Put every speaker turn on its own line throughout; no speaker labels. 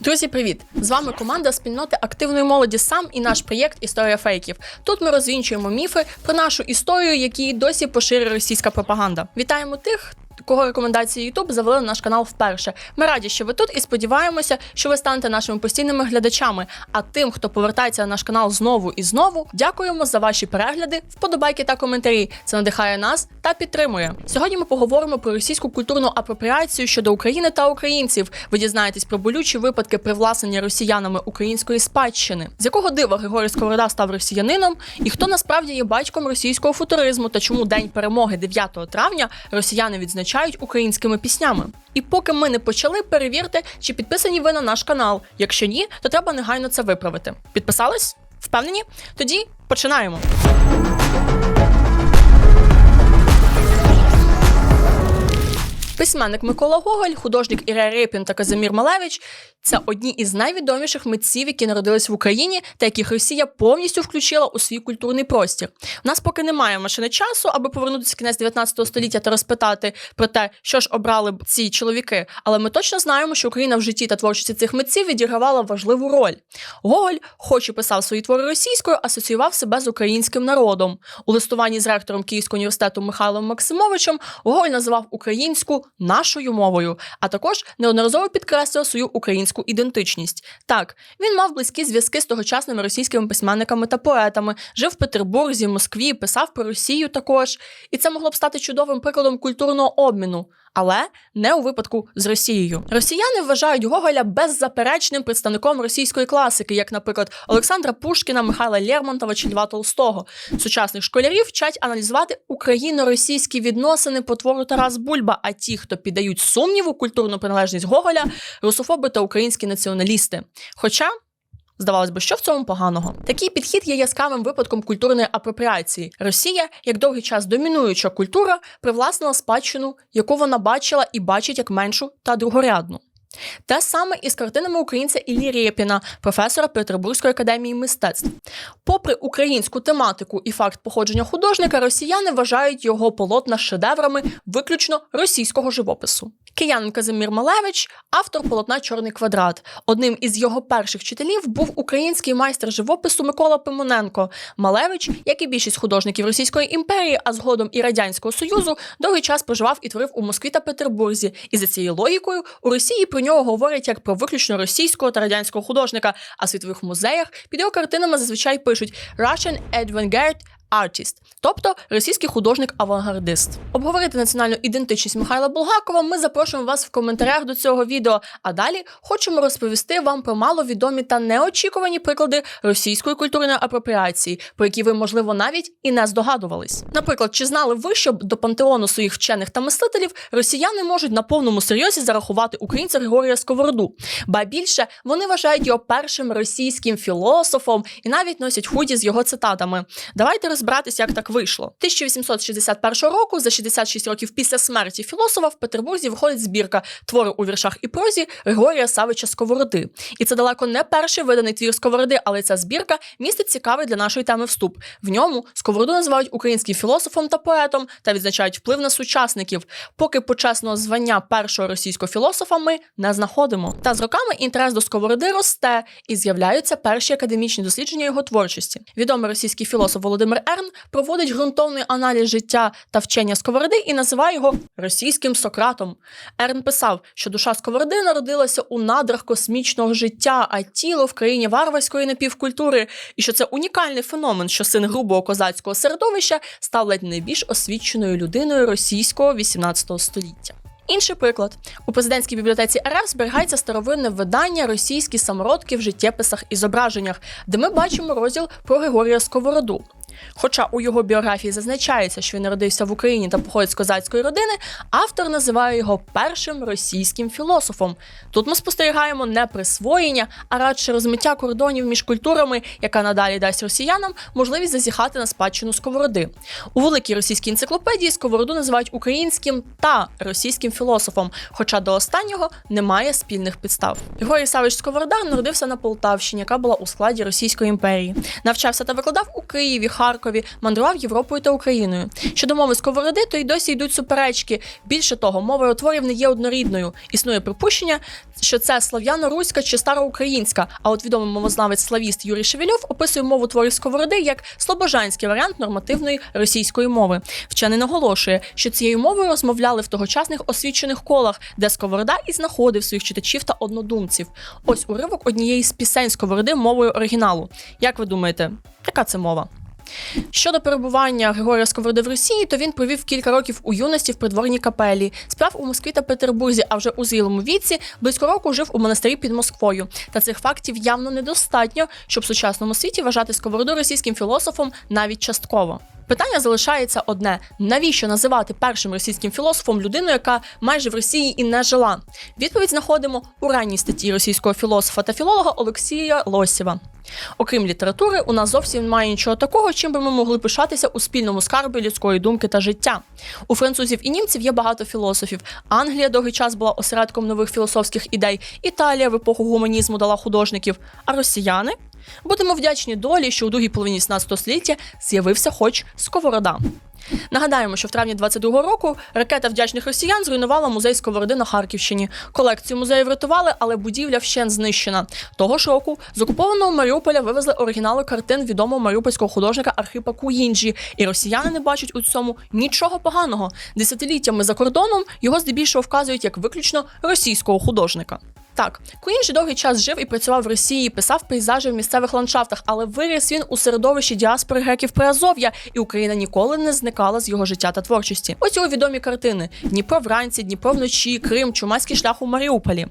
Друзі, привіт! З вами команда спільноти активної молоді сам і наш проєкт Історія фейків. Тут ми розвінчуємо міфи про нашу історію, які досі поширює російська пропаганда. Вітаємо тих. Кого рекомендації YouTube завели на наш канал вперше. Ми раді, що ви тут і сподіваємося, що ви станете нашими постійними глядачами. А тим, хто повертається на наш канал знову і знову, дякуємо за ваші перегляди, вподобайки та коментарі. Це надихає нас та підтримує. Сьогодні ми поговоримо про російську культурну апропріацію щодо України та українців. Ви дізнаєтесь про болючі випадки привласнення росіянами української спадщини, з якого дива Григорій Сковорода став росіянином, і хто насправді є батьком російського футуризму та чому День перемоги 9 травня росіяни відзначають українськими піснями. І поки ми не почали, перевірте, чи підписані ви на наш канал. Якщо ні, то треба негайно це виправити. Підписались? Впевнені? Тоді починаємо. Письменник Микола Гоголь, художник Іря Репін та Казимір Малевич це одні із найвідоміших митців, які народились в Україні, та яких Росія повністю включила у свій культурний простір. У нас поки немає машини часу, аби повернутися в кінець 19 століття та розпитати про те, що ж обрали б ці чоловіки. Але ми точно знаємо, що Україна в житті та творчості цих митців відігравала важливу роль. Гоголь, хоч і писав свої твори російською, асоціював себе з українським народом. У листуванні з ректором Київського університету Михайлом Максимовичем Гоголь називав українську нашою мовою, а також неодноразово підкреслював свою українську ідентичність. Так, він мав близькі зв'язки з тогочасними російськими письменниками та поетами, жив в Петербурзі, Москві, писав про Росію також. І це могло б стати чудовим прикладом культурного обміну. Але не у випадку з Росією. Росіяни вважають Гоголя беззаперечним представником російської класики, як, наприклад, Олександра Пушкіна, Михайла Лермонтова чи Льва Толстого. Сучасних школярів вчать аналізувати україно-російські відносини по твору Тарас Бульба. А ті, хто піддають сумніву культурну приналежність Гоголя, русофоби та українські націоналісти. Хоча. Здавалось би, що в цьому поганого? Такий підхід є яскравим випадком культурної апропріації. Росія, як довгий час домінуюча культура, привласнила спадщину, яку вона бачила і бачить як меншу та другорядну. Те саме і з картинами українця Іллі Рєпіна, професора Петербурзької академії мистецтв. Попри українську тематику і факт походження художника, росіяни вважають його полотна шедеврами виключно російського живопису. Киянин Казимір Малевич, автор полотна Чорний квадрат. Одним із його перших вчителів був український майстер живопису Микола Пимоненко. Малевич, як і більшість художників Російської імперії, а згодом і Радянського Союзу, довгий час проживав і творив у Москві та Петербурзі. І за цією логікою у Росії нього говорять як про виключно російського та радянського художника, а світових музеях під його картинами зазвичай пишуть Russian Avant-Garde Artist, тобто російський художник-авангардист. Обговорити національну ідентичність Михайла Булгакова ми запрошуємо вас в коментарях до цього відео. А далі хочемо розповісти вам про маловідомі та неочікувані приклади російської культурної апропріації, про які ви, можливо, навіть і не здогадувались. Наприклад, чи знали ви, що до пантеону своїх вчених та мислителів росіяни можуть на повному серйозі зарахувати українця Григорія Сковороду? Ба більше вони вважають його першим російським філософом і навіть носять худі з його цитатами. Давайте розбиратися, як так вийшло. 1861 року, за 66 років після смерті філософа, в Петербурзі виходить збірка твори у віршах і прозі Григорія Савича Сковороди. І це далеко не перший виданий твір Сковороди, але ця збірка містить цікавий для нашої теми вступ. В ньому Сковороду називають українським філософом та поетом та відзначають вплив на сучасників. Поки почесного звання першого російського філософа ми не знаходимо. Та з роками інтерес до Сковороди росте і з'являються перші академічні дослідження його творчості. Відомий російський філософ Володимир Ерн проводить ґрунтовний аналіз життя та вчення Сковороди і називає його російським Сократом. Ерн писав, що душа Сковороди народилася у надрах космічного життя, а тіло в країні варварської напівкультури, і що це унікальний феномен, що син грубого козацького середовища став ледь найбільш освіченою людиною російського 18 століття. Інший приклад у президентській бібліотеці РФ зберігається старовинне видання російські самородки в життєписах і зображеннях, де ми бачимо розділ про Григорія Сковороду. Хоча у його біографії зазначається, що він народився в Україні та походить з козацької родини, автор називає його першим російським філософом. Тут ми спостерігаємо не присвоєння, а радше розмиття кордонів між культурами, яка надалі дасть росіянам можливість зазіхати на спадщину сковороди. У великій російській енциклопедії сковороду називають українським та російським філософом, хоча до останнього немає спільних підстав. Григорій Савич Сковорода народився на Полтавщині, яка була у складі Російської імперії. Навчався та викладав у Києві, Харкові, мандрував Європою та Україною. Щодо мови сковороди, то й досі йдуть суперечки. Більше того, мова його творів не є однорідною. Існує припущення, що це слав'яно-руська чи староукраїнська. А от відомий мовознавець славіст Юрій Шевельов описує мову творів сковороди як слобожанський варіант нормативної російської мови. Вчений наголошує, що цією мовою розмовляли в тогочасних освічених колах, де сковорода і знаходив своїх читачів та однодумців. Ось уривок однієї з пісень сковороди мовою оригіналу. Як ви думаєте, яка це мова? Щодо перебування Григорія Сковороди в Росії, то він провів кілька років у юності в придворній капелі, справ у Москві та Петербурзі, а вже у зрілому віці близько року жив у монастирі під Москвою. Та цих фактів явно недостатньо, щоб в сучасному світі вважати Сковороду російським філософом навіть частково. Питання залишається одне: навіщо називати першим російським філософом людину, яка майже в Росії і не жила? Відповідь знаходимо у ранній статті російського філософа та філолога Олексія Лосєва. Окрім літератури, у нас зовсім немає нічого такого, чим би ми могли пишатися у спільному скарбі людської думки та життя. У французів і німців є багато філософів. Англія довгий час була осередком нових філософських ідей. Італія в епоху гуманізму дала художників. А росіяни будемо вдячні долі, що у другій половині 17 століття з'явився хоч сковорода. Нагадаємо, що в травні 22-го року ракета вдячних росіян зруйнувала музей Сковороди на Харківщині. Колекцію музею врятували, але будівля вщен знищена. Того ж року з окупованого Маріуполя вивезли оригінали картин відомого маріупольського художника Архипа Куїнджі, і росіяни не бачать у цьому нічого поганого. Десятиліттями за кордоном його здебільшого вказують як виключно російського художника. Так, Куінджі довгий час жив і працював в Росії, писав пейзажі в місцевих ландшафтах, але виріс він у середовищі діаспори греків Приазов'я, і Україна ніколи не зникала з його життя та творчості. Ось його відомі картини: Дніпро вранці, Дніпро вночі, Крим, Чумацький шлях у Маріуполі.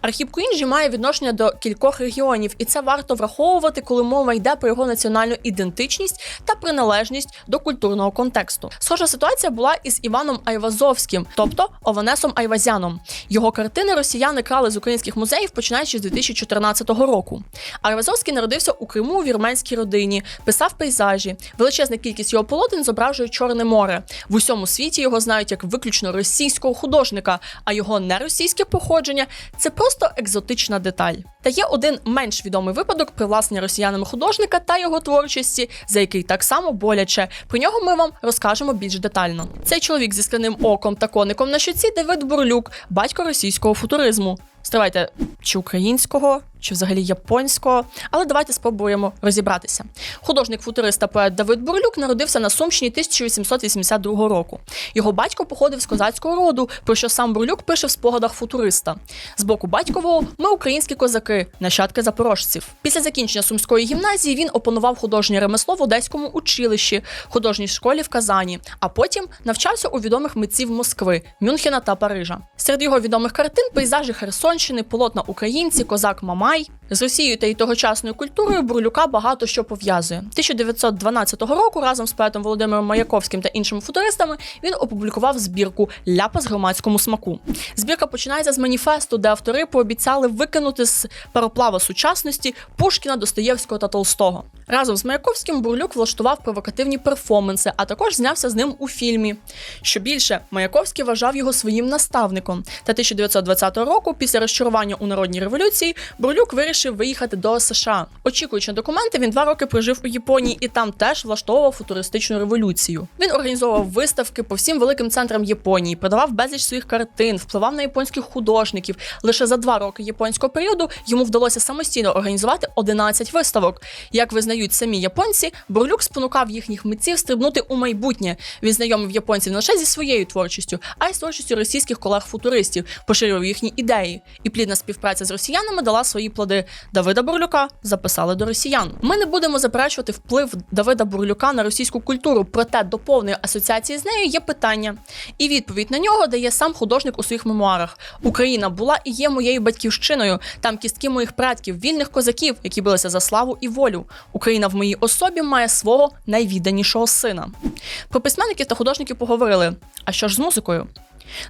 Архіп Куінджі має відношення до кількох регіонів, і це варто враховувати, коли мова йде про його національну ідентичність та приналежність до культурного контексту. Схожа ситуація була із Іваном Айвазовським, тобто Ованесом Айвазяном. Його картини росіяни крали з українських музеїв, починаючи з 2014 року. Айвазовський народився у Криму у вірменській родині, писав пейзажі. Величезна кількість його полотен зображує Чорне море. В усьому світі його знають як виключно російського художника, а його неросійське походження це просто екзотична деталь. Та є один менш відомий випадок привласнення росіянами художника та його творчості, за який так само боляче. Про нього ми вам розкажемо більш детально. Цей чоловік зі скляним оком та коником на щоці Давид Бурлюк, батько російського футуризму. Стривайте, чи українського, чи взагалі японського, але давайте спробуємо розібратися. Художник футурист та поет Давид Бурлюк народився на Сумщині 1882 року. Його батько походив з козацького роду, про що сам Бурлюк пише в спогадах футуриста. З боку батькового ми українські козаки, нащадки запорожців. Після закінчення сумської гімназії він опанував художнє ремесло в одеському училищі, художній школі в Казані, а потім навчався у відомих митців Москви, Мюнхена та Парижа. Серед його відомих картин пейзажі Херсонщини, полотна українці, козак Bye. З Росією та й тогочасною культурою Бурлюка багато що пов'язує. 1912 року разом з поетом Володимиром Маяковським та іншими футуристами він опублікував збірку Ляпа з громадському смаку. Збірка починається з маніфесту, де автори пообіцяли викинути з пароплава сучасності Пушкіна, Достоєвського та Толстого. Разом з Маяковським Бурлюк влаштував провокативні перформанси, а також знявся з ним у фільмі. Що більше, Маяковський вважав його своїм наставником. Та 1920 року, після розчарування у народній революції, Бурлюк вирішив виїхати до США. Очікуючи на документи, він два роки прожив у Японії і там теж влаштовував футуристичну революцію. Він організовував виставки по всім великим центрам Японії, продавав безліч своїх картин, впливав на японських художників. Лише за два роки японського періоду йому вдалося самостійно організувати 11 виставок. Як визнають самі японці, Бурлюк спонукав їхніх митців стрибнути у майбутнє. Він знайомив японців не лише зі своєю творчістю, а й з творчістю російських колег-футуристів, поширював їхні ідеї. І плідна співпраця з росіянами дала свої плоди. Давида Бурлюка записали до росіян. Ми не будемо заперечувати вплив Давида Бурлюка на російську культуру, проте до повної асоціації з нею є питання. І відповідь на нього дає сам художник у своїх мемуарах. Україна була і є моєю батьківщиною. Там кістки моїх предків, вільних козаків, які билися за славу і волю. Україна в моїй особі має свого найвідданішого сина. Про письменників та художників поговорили. А що ж з музикою?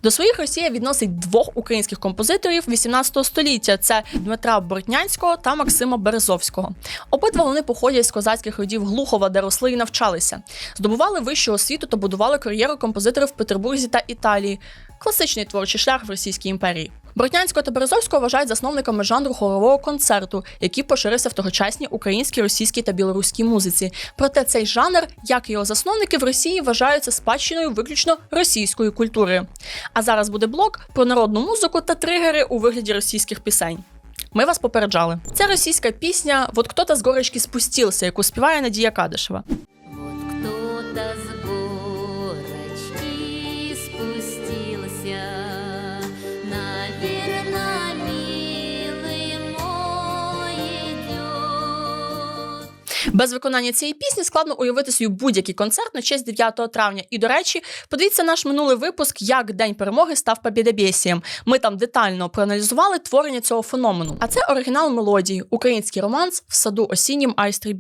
До своїх Росія відносить двох українських композиторів 18 століття: це Дмитра Бортнянського та Максима Березовського. Обидва вони походять з козацьких родів Глухова, де росли і навчалися. Здобували вищу освіту та будували кар'єру композиторів в Петербурзі та Італії. Класичний творчий шлях в Російській імперії. Броднянського та Березовського вважають засновниками жанру хорового концерту, який поширився в тогочасній українській, російській та білоруській музиці. Проте цей жанр, як і його засновники, в Росії вважаються спадщиною виключно російської культури. А зараз буде блок про народну музику та тригери у вигляді російських пісень. Ми вас попереджали. Це російська пісня «Вот кто-то з горочки спустився», яку співає Надія Кадишева. Без виконання цієї пісні складно уявити собі будь-який концерт на честь 9 травня. І до речі, подивіться наш минулий випуск, як День перемоги став побєдобєсієм. Ми там детально проаналізували творення цього феномену. А це оригінал мелодії, український романс в саду осіннім айстри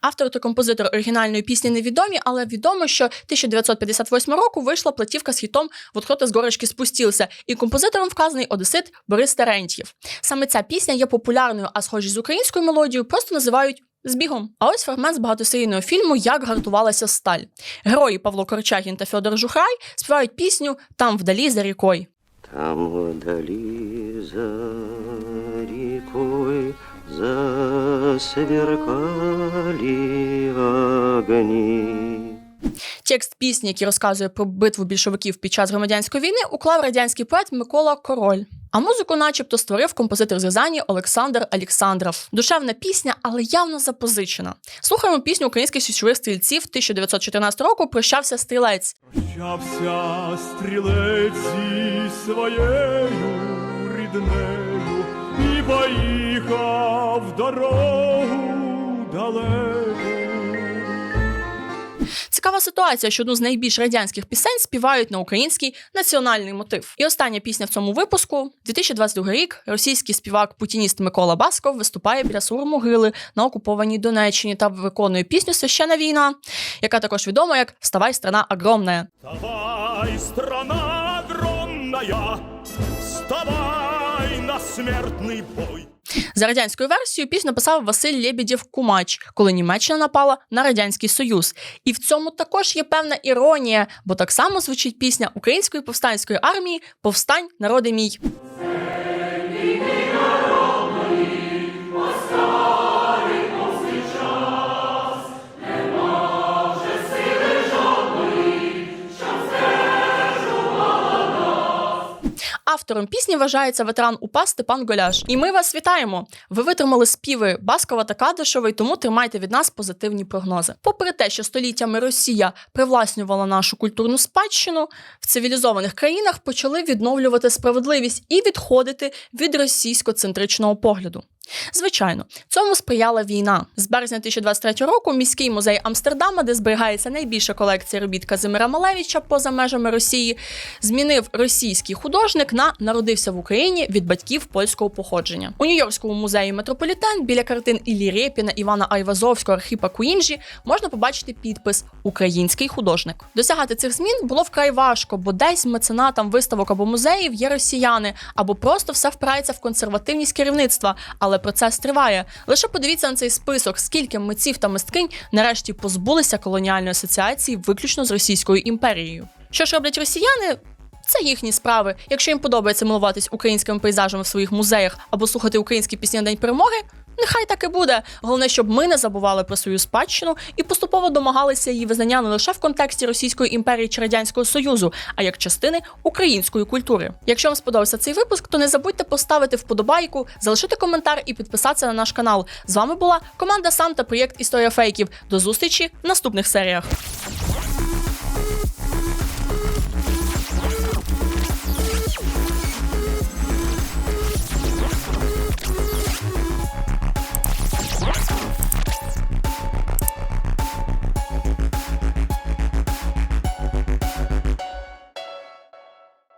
Автор та композитор оригінальної пісні невідомі, але відомо, що 1958 року вийшла платівка з хітом «Вот хто-то з горочки спустився, і композитором вказаний одесит Борис Терентьєв. Саме ця пісня є популярною, а схожі з українською мелодією просто називають. Збігом. А ось фрагмент з багатосерійного фільму Як гартувалася сталь. Герої Павло Корчагін та Федор Жухрай співають пісню Там вдалі за рікою.
Там вдали за рекой засверкали огни.
Текст пісні, який розказує про битву більшовиків під час громадянської війни, уклав радянський поет Микола Король. А музику, начебто, створив композитор з Рязані Олександр Александров. Душевна пісня, але явно запозичена. Слухаємо пісню українських січових стрільців 1914 року Прощався стрілець.
Прощався стрілець зі своєю ріднею і поїхав в дорогу далеку.
Цікава ситуація, що одну з найбільш радянських пісень співають на український національний мотив. І остання пісня в цьому випуску 2022 рік. Російський співак путініст Микола Басков виступає біля Сур-Могили на окупованій Донеччині та виконує пісню Священа війна, яка також відома як Вставай, страна огромная.
Вставай, страна огромная, вставай на смертный бой.
За радянською версією пісню написав Василь Лєбідєв Кумач, коли Німеччина напала на радянський союз. І в цьому також є певна іронія, бо так само звучить пісня української повстанської армії Повстань, народи мій. Автором пісні вважається ветеран УПА Степан Голяш. І ми вас вітаємо! Ви витримали співи Баскова та Кадишевої, тому тримайте від нас позитивні прогнози. Попри те, що століттями Росія привласнювала нашу культурну спадщину, в цивілізованих країнах почали відновлювати справедливість і відходити від російсько-центричного погляду. Звичайно, цьому сприяла війна. З березня 2023 року міський музей Амстердама, де зберігається найбільша колекція робіт Казимира Малевича поза межами Росії, змінив російський художник на народився в Україні від батьків польського походження. У Нью-Йоркському музеї Метрополітен біля картин Іллі Рєпіна, Івана Айвазовського, Архіпа Куінджі можна побачити підпис Український художник. Досягати цих змін було вкрай важко, бо десь меценатам виставок або музеїв є росіяни, або просто все впирається в консервативність керівництва. Але процес триває. Лише подивіться на цей список, скільки митців та мисткинь нарешті позбулися колоніальної асоціації виключно з Російською імперією. Що ж роблять росіяни? Це їхні справи. Якщо їм подобається милуватись українськими пейзажами в своїх музеях або слухати українські пісні на день перемоги, нехай так і буде. Головне, щоб ми не забували про свою спадщину і поступово домагалися її визнання не лише в контексті Російської імперії чи радянського союзу, а як частини української культури. Якщо вам сподобався цей випуск, то не забудьте поставити вподобайку, залишити коментар і підписатися на наш канал. З вами була команда Сам та проєкт Історія фейків. До зустрічі в наступних серіях.